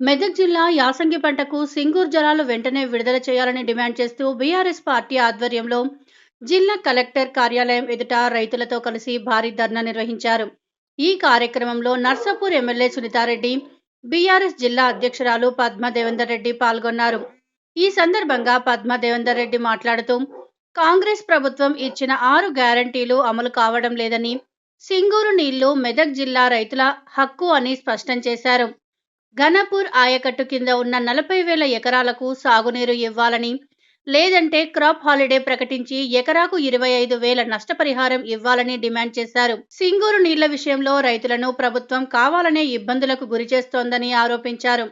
మెదక్ జిల్లా యాసంగి పంటకు సింగూర్ జలాలు వెంటనే విడుదల చేయాలని డిమాండ్ చేస్తూ బీఆర్ఎస్ పార్టీ ఆధ్వర్యంలో జిల్లా కలెక్టర్ కార్యాలయం ఎదుట రైతులతో కలిసి భారీ ధర్నా నిర్వహించారు. ఈ కార్యక్రమంలో నర్సాపూర్ ఎమ్మెల్యే సునీతారెడ్డి బీఆర్ఎస్ జిల్లా అధ్యక్షురాలు పద్మ దేవేందర్ రెడ్డి పాల్గొన్నారు. ఈ సందర్భంగా పద్మ దేవేందర్ రెడ్డి మాట్లాడుతూ కాంగ్రెస్ ప్రభుత్వం ఇచ్చిన ఆరు గ్యారంటీలు అమలు కావడం లేదని సింగూరు నీళ్ళు మెదక్ జిల్లా రైతుల హక్కు అని స్పష్టం చేశారు. ఘనపూర్ ఆయకట్టు కింద ఉన్న నలభై వేల ఎకరాలకు సాగునీరు ఇవ్వాలని లేదంటే క్రాప్ హాలిడే ప్రకటించి ఎకరాకు ఇరవై ఐదు వేల నష్టపరిహారం ఇవ్వాలని డిమాండ్ చేశారు. సింగూరు నీళ్ళ విషయంలో రైతులను ప్రభుత్వం కావాలనే ఇబ్బందులకు గురిచేస్తోందని ఆరోపించారు.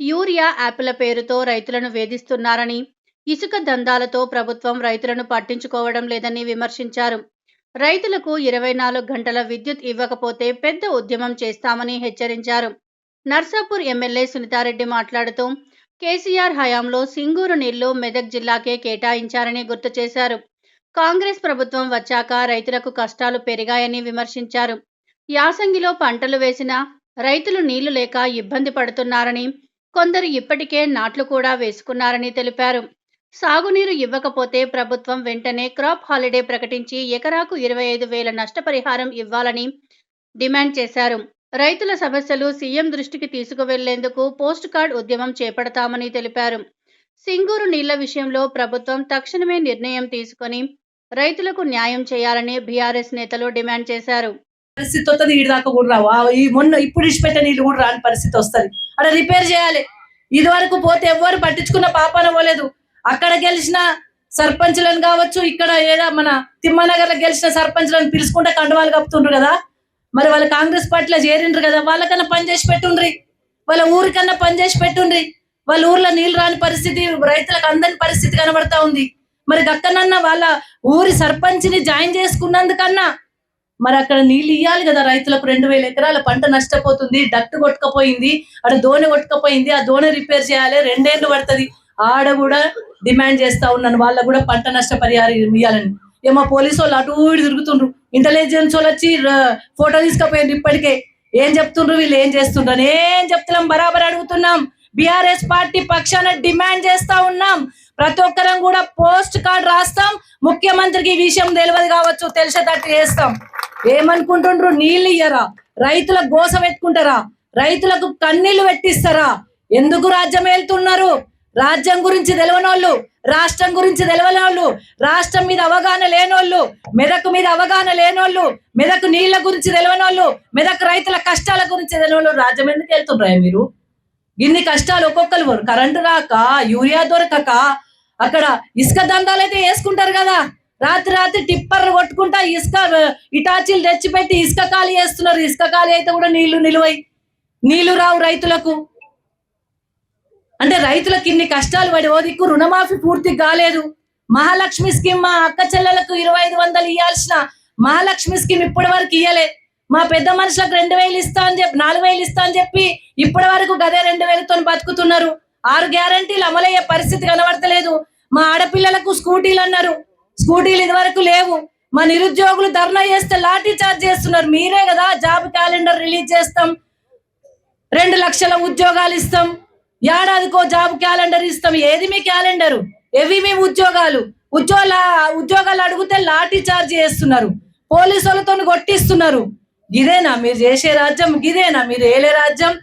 యూరియా యాప్ల పేరుతో రైతులను వేధిస్తున్నారని ఇసుక దందాలతో ప్రభుత్వం రైతులను పట్టించుకోవడం లేదని విమర్శించారు. రైతులకు ఇరవై నాలుగు గంటల విద్యుత్ ఇవ్వకపోతే పెద్ద ఉద్యమం చేస్తామని హెచ్చరించారు. నర్సాపూర్ ఎమ్మెల్యే సునీతారెడ్డి మాట్లాడుతూ కేసీఆర్ హయాంలో సింగూరు నీళ్ళు మెదక్ జిల్లాకే కేటాయించారని గుర్తు చేశారు. కాంగ్రెస్ ప్రభుత్వం వచ్చాక రైతులకు కష్టాలు పెరిగాయని విమర్శించారు. యాసంగిలో పంటలు వేసినా రైతులు నీళ్ళు లేక ఇబ్బంది పడుతున్నారని కొందరు ఇప్పటికే నాట్లు కూడా వేసుకున్నారని తెలిపారు. సాగునీరు ఇవ్వకపోతే ప్రభుత్వం వెంటనే క్రాప్ హాలిడే ప్రకటించి ఎకరాకు ఇరవై ఐదు వేల నష్టపరిహారం ఇవ్వాలని డిమాండ్ చేశారు. రైతుల సమస్యలు సీఎం దృష్టికి తీసుకువెళ్ళేందుకు పోస్ట్ కార్డ్ ఉద్యమం చేపడతామని తెలిపారు. సింగూరు నీళ్ళ విషయంలో ప్రభుత్వం తక్షణమే నిర్ణయం తీసుకొని రైతులకు న్యాయం చేయాలని బీఆర్ఎస్ నేతలు డిమాండ్ చేశారు. పరిస్థితి వస్తుంది దాకా కూడా రావు? ఈ మొన్న ఇప్పుడు ఇచ్చిపెట్టే నీళ్ళు కూడా రాని పరిస్థితి వస్తుంది. అక్కడ రిపేర్ చేయాలి. ఇది వరకు పోతే ఎవ్వరు పట్టించుకున్న పాపన పోలేదు. అక్కడ గెలిచిన సర్పంచ్లను కావచ్చు ఇక్కడ ఏదో మన తిమ్మనగర్లో గెలిచిన సర్పంచ్లను పిలుచుకుంటే కండువాలు కప్పుతుండ్రు కదా. మరి వాళ్ళ కాంగ్రెస్ పార్టీలో చేరిండ్రు కదా వాళ్ళకన్నా పని చేసి పెట్టుండ్రి. వాళ్ళ ఊరికన్నా పని చేసి పెట్టుండ్రి. వాళ్ళ ఊర్లో నీళ్ళు రాని పరిస్థితి రైతులకు అందని పరిస్థితి కనబడతా ఉంది. మరి గక్కనన్నా వాళ్ళ ఊరి సర్పంచ్ని జాయిన్ చేసుకున్నందుకన్నా మరి అక్కడ నీళ్ళు ఇవ్వాలి కదా రైతులకు రెండు వేల ఎకరాల పంట నష్టపోతుంది డక్ట్ కొట్టుకపోయింది అక్కడ దోణి కొట్టుకపోయింది ఆ దోణి రిపేర్ చేయాలి రెండేళ్ళు పడుతుంది. ఆడ కూడా డిమాండ్ చేస్తా ఉన్నాను వాళ్ళకు కూడా పంట నష్ట పరిహారం ఇవ్వాలని ఏమో పోలీసు వాళ్ళు అటు ఇటు తిరుగుతుండ్రు. ఇంటెలిజెన్స్ వాళ్ళు వచ్చి ఫోటో తీసుకుపోయిండ్రు ఇప్పటికే. ఏం చెప్తుండ్రు వీళ్ళు? ఏం చేస్తుండ్రు? ఏం చెప్తున్నాం బరాబర్ అడుగుతున్నాం. బిఆర్ఎస్ పార్టీ పక్షాన డిమాండ్ చేస్తా ఉన్నాం. ప్రతి ఒక్కరం కూడా పోస్ట్ కార్డ్ రాస్తాం. ముఖ్యమంత్రికి ఈ విషయం తెలియదు కావచ్చు తెలిసేటట్టు చేస్తాం. ఏమనుకుంటుండ్రు? నీళ్ళు ఇయ్యరా? రైతుల గోస పెట్టుకుంటారా? రైతులకు కన్నీళ్ళు పెట్టిస్తారా? ఎందుకు రాజ్యం వెళ్తున్నారు రాజ్యం గురించి తెలియనోళ్ళు రాష్ట్రం గురించి తెలియనోళ్ళు రాష్ట్రం మీద అవగాహన లేనోళ్ళు మెదక్ మీద అవగాహన లేనోళ్ళు మెదక్ నీళ్ళ గురించి తెలియనోళ్ళు మెదక్ రైతుల కష్టాల గురించి తెలవని రాజ్యం ఎందుకు వెళ్తున్నారా మీరు? ఇన్ని కష్టాలు ఒక్కొక్కరు కరెంటు రాక యూరియా దొరకక అక్కడ ఇసుక దందాలు అయితే వేసుకుంటారు కదా. రాత్రి రాత్రి టిప్పర్ కొట్టుకుంటా ఇసుక ఇటాచీలు తెచ్చిపెట్టి ఇసుక ఖాళీ చేస్తున్నారు. ఇసుక ఖాళీ అయితే కూడా నీళ్ళు నిలువై. నీళ్ళు రావు రైతులకు. అంటే రైతులకు ఇన్ని కష్టాలు పడి ఓ దిక్కు రుణమాఫీ పూర్తి కాలేదు. మహాలక్ష్మి స్కీమ్ మా అక్క చెల్లెలకు ఇరవై ఐదు వందలు ఇవ్వాల్సిన మహాలక్ష్మి స్కీమ్ ఇప్పటి వరకు ఇయ్యలే. మా పెద్ద మనుషులకు రెండు వేలు ఇస్తా అని చెప్పి నాలుగు వేలు ఇస్తా అని చెప్పి ఇప్పటి వరకు గదే రెండు వేలతో బతుకుతున్నారు. ఆరు గ్యారంటీలు అమలయ్యే పరిస్థితి కనబడతలేదు. మా ఆడపిల్లలకు స్కూటీలు అన్నారు. స్కూటీలు ఇదివరకు లేవు. మా నిరుద్యోగులు ధర్నా చేస్తే లాఠీ చార్జ్ చేస్తున్నారు. మీరే కదా జాబ్ క్యాలెండర్ రిలీజ్ చేస్తాం. రెండు లక్షల ఉద్యోగాలు ఇస్తాం. ఏడాదికో జాబ్ క్యాలెండర్ ఇస్తాం. ఏది మీ క్యాలెండరు? ఎవి మీ ఉద్యోగాలు? ఉద్యోగాల ఉద్యోగాలు అడిగితే లాఠీ చార్జ్ చేస్తున్నారు. పోలీసు వాళ్ళతో కొట్టిస్తున్నారు. ఇదేనా? మీరు చేసే రాజ్యం ఇదేనా? మీరు ఏలే రాజ్యం?